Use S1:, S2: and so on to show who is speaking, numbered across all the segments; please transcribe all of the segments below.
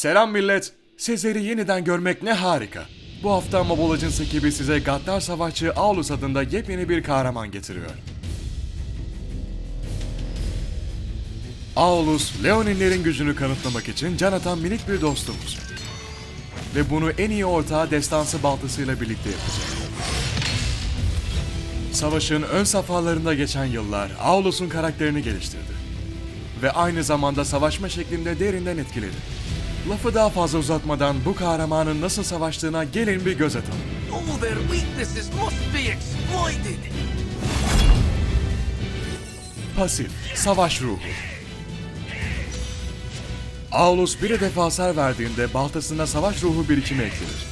S1: Selam millet. Sizleri yeniden görmek ne harika. Bu hafta Legends ekibi size Gaddar Savaşçı Aulus adında yepyeni bir kahraman getiriyor. Aulus, Leoninlerin gücünü kanıtlamak için can atan minik bir dostumuz. Ve bunu en iyi ortağı destansı baltasıyla birlikte yapacak. Savaşın ön safhalarında geçen yıllar Aulus'un karakterini geliştirdi. Ve aynı zamanda savaşma şeklinde derinden etkiledi. Lafı daha fazla uzatmadan bu kahramanın nasıl savaştığına gelin bir göz atalım.
S2: All their weaknesses must be exploited.
S1: Pasif, savaş ruhu. Aulus bir hedef hasar verdiğinde baltasına savaş ruhu birikimi eklenir.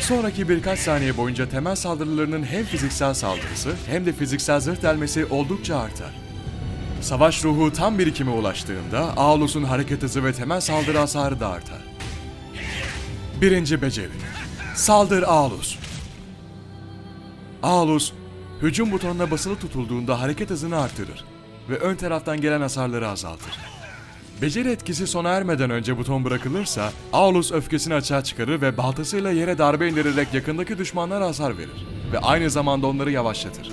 S1: Sonraki birkaç saniye boyunca temel saldırılarının hem fiziksel saldırısı hem de fiziksel zırh delmesi oldukça artar. Savaş ruhu tam birikime ulaştığında Aulus'un hareket hızı ve temel saldırı hasarı da artar. Birinci beceri. Saldır Aulus. Aulus, hücum butonuna basılı tutulduğunda hareket hızını artırır ve ön taraftan gelen hasarları azaltır. Beceri etkisi sona ermeden önce buton bırakılırsa, Aulus öfkesini açığa çıkarır ve baltasıyla yere darbe indirerek yakındaki düşmanlara hasar verir ve aynı zamanda onları yavaşlatır.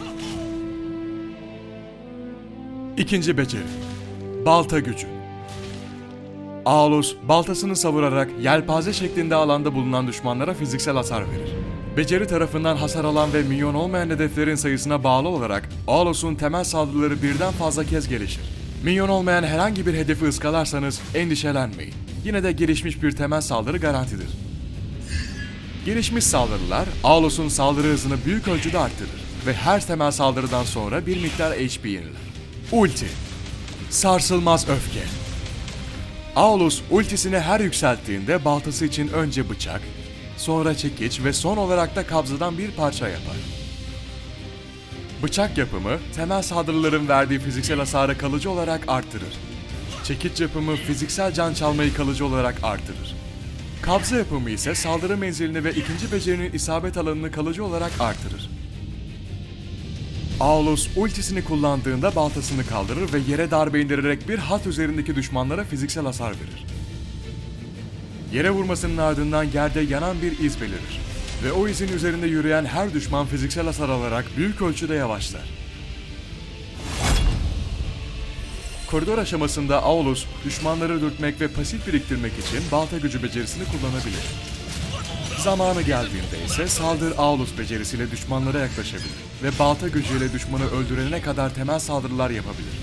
S1: İkinci beceri. Balta gücü. Aulus, baltasını savurarak yelpaze şeklinde alanda bulunan düşmanlara fiziksel hasar verir. Beceri tarafından hasar alan ve minyon olmayan hedeflerin sayısına bağlı olarak Aulus'un temel saldırıları birden fazla kez gelişir. Minyon olmayan herhangi bir hedefi ıskalarsanız endişelenmeyin. Yine de gelişmiş bir temel saldırı garantidir. Gelişmiş saldırılar Aulus'un saldırı hızını büyük ölçüde arttırır ve her temel saldırıdan sonra bir miktar HP yeniler. Ulti Sarsılmaz öfke Aulus ultisini her yükselttiğinde baltası için önce bıçak, sonra çekiç ve son olarak da kabzadan bir parça yapar. Bıçak yapımı temel saldırıların verdiği fiziksel hasarı kalıcı olarak arttırır. Çekiç yapımı fiziksel can çalmayı kalıcı olarak arttırır. Kabza yapımı ise saldırı menzilini ve ikinci becerinin isabet alanını kalıcı olarak artırır. Aulus ultisini kullandığında baltasını kaldırır ve yere darbe indirerek bir hat üzerindeki düşmanlara fiziksel hasar verir. Yere vurmasının ardından yerde yanan bir iz belirir ve o izin üzerinde yürüyen her düşman fiziksel hasar alarak büyük ölçüde yavaşlar. Koridor aşamasında Aulus, düşmanları dürtmek ve pasif biriktirmek için balta gücü becerisini kullanabilir. Zamanı geldiğinde ise saldır Aulus becerisiyle düşmanlara yaklaşabilir ve balta gücüyle düşmanı öldürene kadar temel saldırılar yapabilir.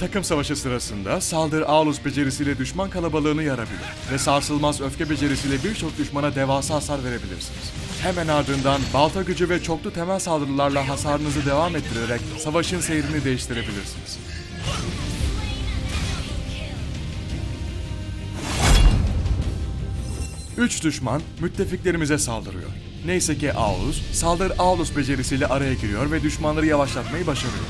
S1: Takım savaşı sırasında saldır Aulus becerisiyle düşman kalabalığını yarabilir ve sarsılmaz öfke becerisiyle birçok düşmana devasa hasar verebilirsiniz. Hemen ardından balta gücü ve çoklu temel saldırılarla hasarınızı devam ettirerek savaşın seyrini değiştirebilirsiniz. Üç düşman müttefiklerimize saldırıyor. Neyse ki Aulus, saldır Aulus becerisiyle araya giriyor ve düşmanları yavaşlatmayı başarıyor.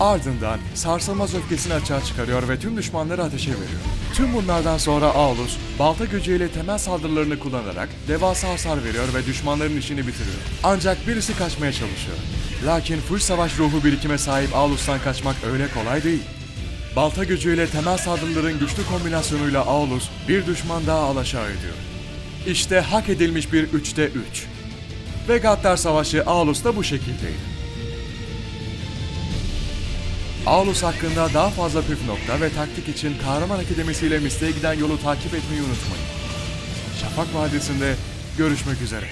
S1: Ardından sarsılmaz öfkesini açığa çıkarıyor ve tüm düşmanları ateşe veriyor. Tüm bunlardan sonra Aulus, balta gücüyle temel saldırılarını kullanarak devasa hasar veriyor ve düşmanların işini bitiriyor. Ancak birisi kaçmaya çalışıyor. Lakin full savaş ruhu birikime sahip Aulus'tan kaçmak öyle kolay değil. Balta gücüyle temel saldırıların güçlü kombinasyonuyla Aulus bir düşman daha alaşağı ediyor. İşte hak edilmiş bir 3'te 3. Ve Gaddar Savaşı Aulus da bu şekildeydi. Aulus hakkında daha fazla püf nokta ve taktik için Kahraman Akademisi ile Miste'ye giden yolu takip etmeyi unutmayın. Şafak Vadisi'nde görüşmek üzere.